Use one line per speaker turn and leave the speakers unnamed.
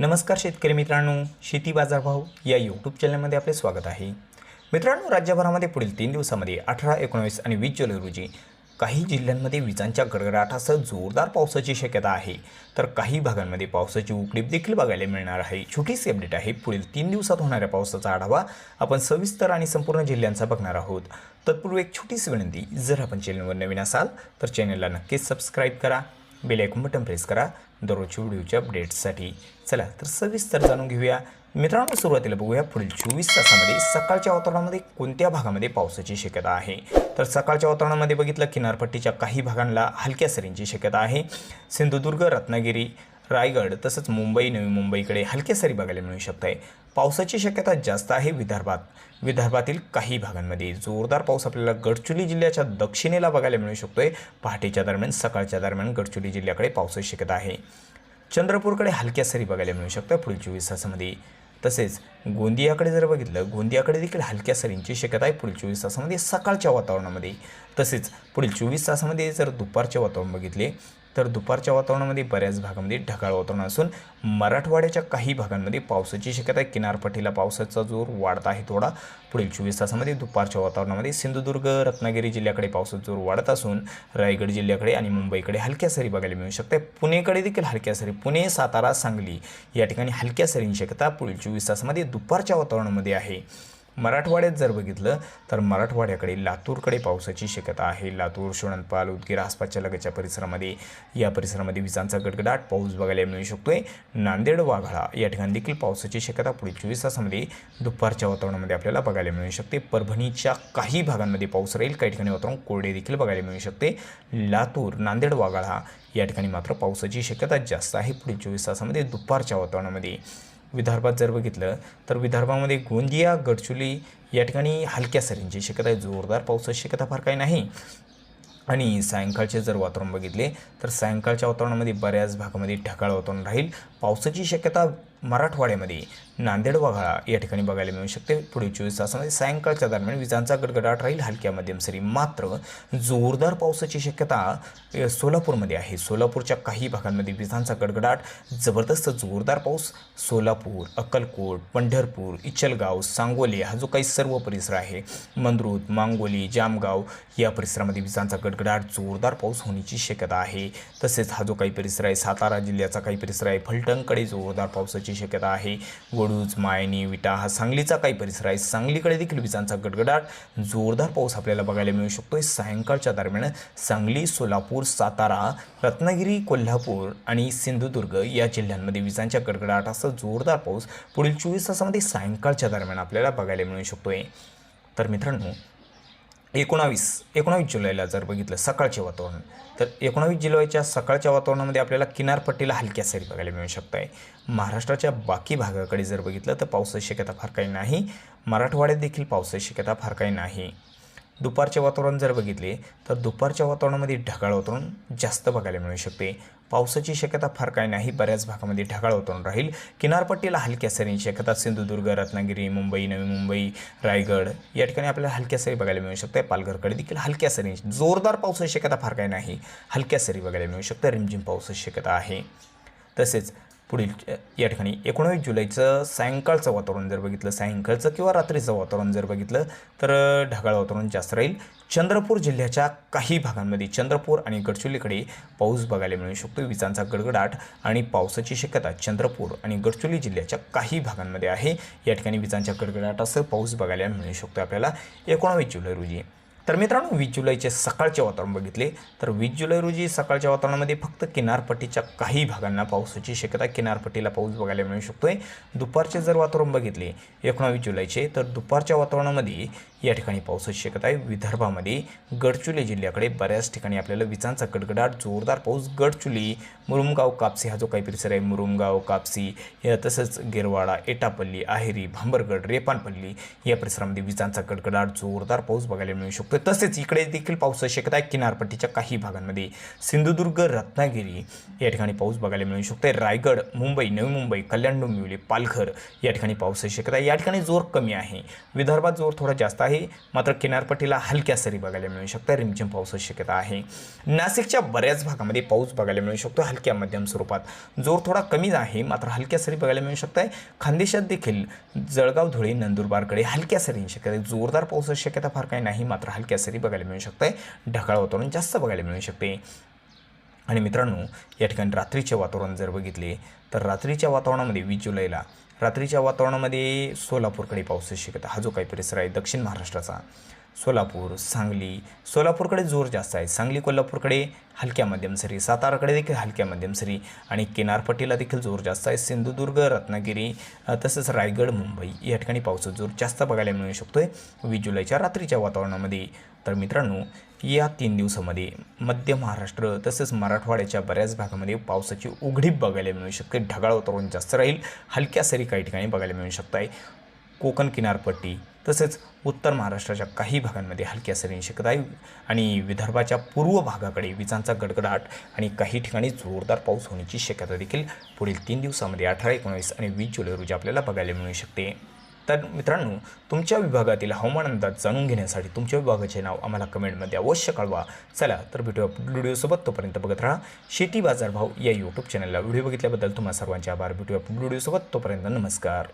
नमस्कार शेतकरी मित्रांनो शेती बाजारभाव या यूट्यूब चॅनलमध्ये आपले स्वागत आहे. मित्रांनो राज्यभरामध्ये पुढील तीन दिवसामध्ये अठरा एकोणावीस आणि वीस जुलै रोजी काही जिल्ह्यांमध्ये विजांच्या गडगडाटासह जोरदार पावसाची शक्यता आहे. तर काही भागांमध्ये पावसाची उकडीप देखील बघायला मिळणार आहे. छोटीशी अपडेट आहे पुढील तीन दिवसात होणाऱ्या पावसाचा आढावा आपण सविस्तर आणि संपूर्ण जिल्ह्यांचा बघणार आहोत. तत्पूर्वी एक छोटीशी विनंती जर आपण चॅनलवर नवीन असाल तर चॅनलला नक्कीच सबस्क्राईब करा. बेल आयकॉन बटन प्रेस करा. दररोजच्या व्हिडिओच्या अपडेट्ससाठी चला तर सविस्तर जाणून घेऊया. मित्रांनो सुरुवातीला बघूया. पुढील चोवीस तासामध्ये सकाळच्या वातावरणामध्ये कोणत्या भागामध्ये पावसाची शक्यता आहे? तर सकाळच्या वातावरणामध्ये बघितलं किनारपट्टीच्या काही भागांना हलक्या सरींची शक्यता आहे. सिंधुदुर्ग रत्नागिरी रायगड तसंच मुंबई नवी मुंबईकडे हलक्या सरी बघायला मिळू शकत आहे पावसाची शक्यता जास्त आहे विदर्भात. विदर्भातील काही भागांमध्ये जोरदार पाऊस आपल्याला गडचिरोली जिल्ह्याच्या दक्षिणेला बघायला मिळू शकतो आहे पहाटेच्या दरम्यान सकाळच्या दरम्यान गडचिरोली जिल्ह्याकडे पावसाची शक्यता आहे. चंद्रपूरकडे हलक्या सरी बघायला मिळू शकतं पुढील चोवीस तासामध्ये. तसेच गोंदियाकडे जर बघितलं गोंदियाकडे देखील हलक्या सरींची शक्यता आहे पुढील चोवीस तासामध्ये सकाळच्या वातावरणामध्ये. तसेच पुढील चोवीस तासामध्ये जर दुपारचे वातावरण बघितले तर दुपारच्या वातावरणामध्ये बऱ्याच भागामध्ये ढगाळ वातावरण असून मराठवाड्याच्या काही भागांमध्ये पावसाची शक्यता आहे. किनारपट्टीला पावसाचा जोर वाढत आहे थोडा. पुढील चोवीस तासामध्ये दुपारच्या वातावरणामध्ये सिंधुदुर्ग रत्नागिरी जिल्ह्याकडे पावसाचा जोर वाढत असून रायगड जिल्ह्याकडे आणि मुंबईकडे हलक्या सरी बघायला मिळू शकते. पुणेकडे देखील हलक्या सरी पुणे सातारा सांगली या ठिकाणी हलक्या सरींची शक्यता पुढील चोवीस तासामध्ये दुपारच्या वातावरणामध्ये आहे. मराठवाड्यात जर बघितलं तर मराठवाड्याकडे लातूरकडे पावसाची शक्यता आहे. लातूर शोणंतपाल उदगीर आसपासच्या लगतच्या परिसरामध्ये या परिसरामध्ये विजांचा गडगडाट. पाऊस बघायला मिळू शकतोय. नांदेड वाघाळा या ठिकाणी देखील पावसाची शक्यता पुढील चोवीस तासामध्ये दुपारच्या वातावरणामध्ये आपल्याला बघायला मिळू शकते. परभणीच्या काही भागांमध्ये पाऊस राहील. काही ठिकाणी वातावरण कोरडे देखील बघायला मिळू शकते. लातूर नांदेड वाघाळा या ठिकाणी मात्र पावसाची शक्यता जास्त आहे. पुढील चोवीस तासामध्ये दुपारच्या वातावरणामध्ये विदर्भात जर बघितलं तर विदर्भामध्ये गोंदिया गडचुली या ठिकाणी हलक्या सरींची शक्यता आहे. जोरदार पावसाची शक्यता फार काही नाही. आणि सायंकाळचे जर वातावरण बघितले तर सायंकाळच्या वातावरणामध्ये बऱ्याच भागामध्ये ढगाळ वातावरण राहील. पावसाची शक्यता मराठवाड्यामध्ये नांदेड वघाळा या ठिकाणी बघायला मिळू शकते. पुढील चोवीस तासामध्ये सायंकाळच्या दरम्यान विजांचा गडगडाट राहील. हलक्या मध्यम सरी मात्र जोरदार पावसाची शक्यता सोलापूरमध्ये आहे. सोलापूरच्या काही भागांमध्ये विजांचा गडगडाट जबरदस्त जोरदार पाऊस सोलापूर अक्कलकोट पंढरपूर इचलगाव सांगोले हा जो काही सर्व परिसर आहे मंद्रुत मांगोली जामगाव या परिसरामध्ये विजांचा गडगडाट जोरदार पाऊस होण्याची शक्यता आहे. तसेच हा जो काही परिसर आहे सातारा जिल्ह्याचा काही परिसर आहे फलटणकडे जोरदार पावसाची शक्यता आहे. वडूज मायनी विटा हा सांगलीचा काही परिसर आहे. सांगलीकडे देखील विजांचा गडगडाट जोरदार पाऊस आपल्याला बघायला मिळू शकतोय. सायंकाळच्या दरम्यान सांगली सोलापूर सातारा रत्नागिरी कोल्हापूर आणि सिंधुदुर्ग या जिल्ह्यांमध्ये विजांच्या गडगडाटासह जोरदार पाऊस पुढील चोवीस तासामध्ये सायंकाळच्या दरम्यान आपल्याला बघायला मिळू शकतोय. तर मित्रांनो एकोणावीस एकोणावीस जुलैला जर बघितलं सकाळचे वातावरण तर एकोणावीस जुलैच्या सकाळच्या वातावरणामध्ये आपल्याला किनारपट्टीला हलक्या सरी बघायला मिळू शकत आहे महाराष्ट्राच्या बाकी भागाकडे जर बघितलं तर पावसाची शक्यता फार काही नाही. मराठवाड्यात देखील पावसाची शक्यता फार काही नाही. दुपारचे वातावरण जर बघितले तर दुपारच्या वातावरणामध्ये ढगाळ वातावरण जास्त बघायला मिळू शकते. पावसाची शक्यता फार काही नाही बऱ्याच भागामध्ये ढगाळ वातावरण राहील. किनारपट्टीला हलक्या सरींची शक्यता सिंधुदुर्ग रत्नागिरी मुंबई नवी मुंबई रायगड या ठिकाणी आपल्याला हलक्या सरी बघायला मिळू शकते. पालघरकडे देखील हलक्या सरींची जोरदार पावसाची शक्यता फार काही नाही. हलक्या सरी बघायला मिळू शकते. रिमझिम पावसाची शक्यता आहे. तसेच पुढील या ठिकाणी एकोणावीस जुलैचं सायंकाळचं वातावरण जर बघितलं सायंकाळचं किंवा रात्रीचं वातावरण जर बघितलं तर ढगाळ वातावरण जास्त राहील. चंद्रपूर जिल्ह्याच्या काही भागांमध्ये चंद्रपूर आणि गडचिरोलीकडे पाऊस बघायला मिळू शकतो. विजांचा गडगडाट आणि पावसाची शक्यता चंद्रपूर आणि गडचिरोली जिल्ह्याच्या काही भागांमध्ये आहे. या ठिकाणी विजांच्या गडगडाटासह पाऊस बघायला मिळू शकतो आपल्याला एकोणावीस जुलै रोजी. तर मित्रांनो वीस जुलैचे सकाळचे वातावरण बघितले तर वीस जुलै रोजी सकाळच्या वातावरणामध्ये फक्त किनारपट्टीच्या काही भागांना पावसाची शक्यता किनारपट्टीला पाऊस बघायला मिळू शकतोय. दुपारचे जर वातावरण बघितले एकोणावीस जुलैचे तर दुपारच्या वातावरणामध्ये या ठिकाणी पावसाची शक्यता आहे. विदर्भामध्ये गडचुली जिल्ह्याकडे बऱ्याच ठिकाणी आपल्याला विजांचा गडगडाट जोरदार पाऊस गडचुली मुरुमगाव कापसी हा जो काही परिसर आहे मुरुमगाव कापसी या तसंच गिरवाडा एटापल्ली आहेरी भांबरगड रेपानपल्ली या परिसरामध्ये विजांचा गडगडाट जोरदार पाऊस बघायला मिळू शकतो तसेच इकडे देखील पावसाची शक्यता आहे. किनारपट्टीच्या काही भागांमध्ये सिंधुदुर्ग रत्नागिरी या ठिकाणी पाऊस बघायला मिळू शकतो रायगड मुंबई नवी मुंबई कल्याण डोंबिवली पालघर या ठिकाणी पावसाची शक्यता आहे. या ठिकाणी जोर कमी आहे. विदर्भात जोर थोडा जास्त आहे. आहे. मात्र किनारपट्टीला हलक्या सरी बघायला मिळू शकतात. रिमझिम पावसाची शक्यता आहे. नाशिकच्या बऱ्याच भागामध्ये पाऊस बघायला मिळू शकतो. हलक्या मध्यम स्वरूपात. जोर थोडा कमी आहे. मात्र हलक्या सरी बघायला मिळू शकत आहे खानदेशात देखील जळगाव धुळे नंदुरबारकडे हलक्या सरींची शक्यता जोरदार पावसाची शक्यता फार काही नाही. मात्र हलक्या सरी बघायला मिळू शकत आहे ढगाळ वातावरण जास्त बघायला मिळू शकते. आणि मित्रांनो या ठिकाणी रात्रीचे वातावरण जर बघितले तर रात्रीच्या वातावरणामध्ये वीस जुलैला रात्रीच्या वातावरणामध्ये सोलापूरकडे पाऊस शिकता हा जो काही परिसर आहे दक्षिण महाराष्ट्राचा सोलापूर सांगली सोलापूरकडे जोर जास्त आहे. सांगली कोल्हापूरकडे हलक्या मध्यम सरी साताराकडे देखील हलक्या मध्यम सरी आणि किनारपट्टीला देखील जोर जास्त आहे. सिंधुदुर्ग रत्नागिरी तसंच रायगड मुंबई या ठिकाणी पावसाचा जोर जास्त बघायला मिळू शकतो आहे वीस जुलैच्या रात्रीच्या वातावरणामध्ये तर मित्रांनो या तीन दिवसामध्ये मध्य महाराष्ट्र तसेच मराठवाड्याच्या बऱ्याच भागामध्ये पावसाची उघडीप बघायला मिळू शकते. ढगाळ वातावरण जास्त राहील. हलक्या सरी काही ठिकाणी बघायला मिळू शकत आहे कोकण किनारपट्टी तसेच उत्तर महाराष्ट्राच्या काही भागांमध्ये हलक्या सरींची शक्यता आहे आणि विदर्भाच्या पूर्व भागाकडे विजांचा गडगडाट आणि काही ठिकाणी जोरदार पाऊस होण्याची शक्यता देखील पुढील तीन दिवसामध्ये अठरा एकोणीस आणि वीस जुलै रोजी आपल्याला बघायला मिळू शकते. तर मित्रांनो तुमच्या विभागातील हवामान अंदाज जाणून घेण्यासाठी तुमच्या विभागाचे नाव आम्हाला कमेंटमध्ये अवश्य कळवा. चला तर भेटूया व्हिडिओसोबत. तोपर्यंत बघत राहा शेती बाजारभाव या यूट्यूब चॅनलला व्हिडिओ बघितल्याबद्दल तुम्हाला सर्वांचे आभार. भेटूया व्हिडिओसोबत. तोपर्यंत नमस्कार.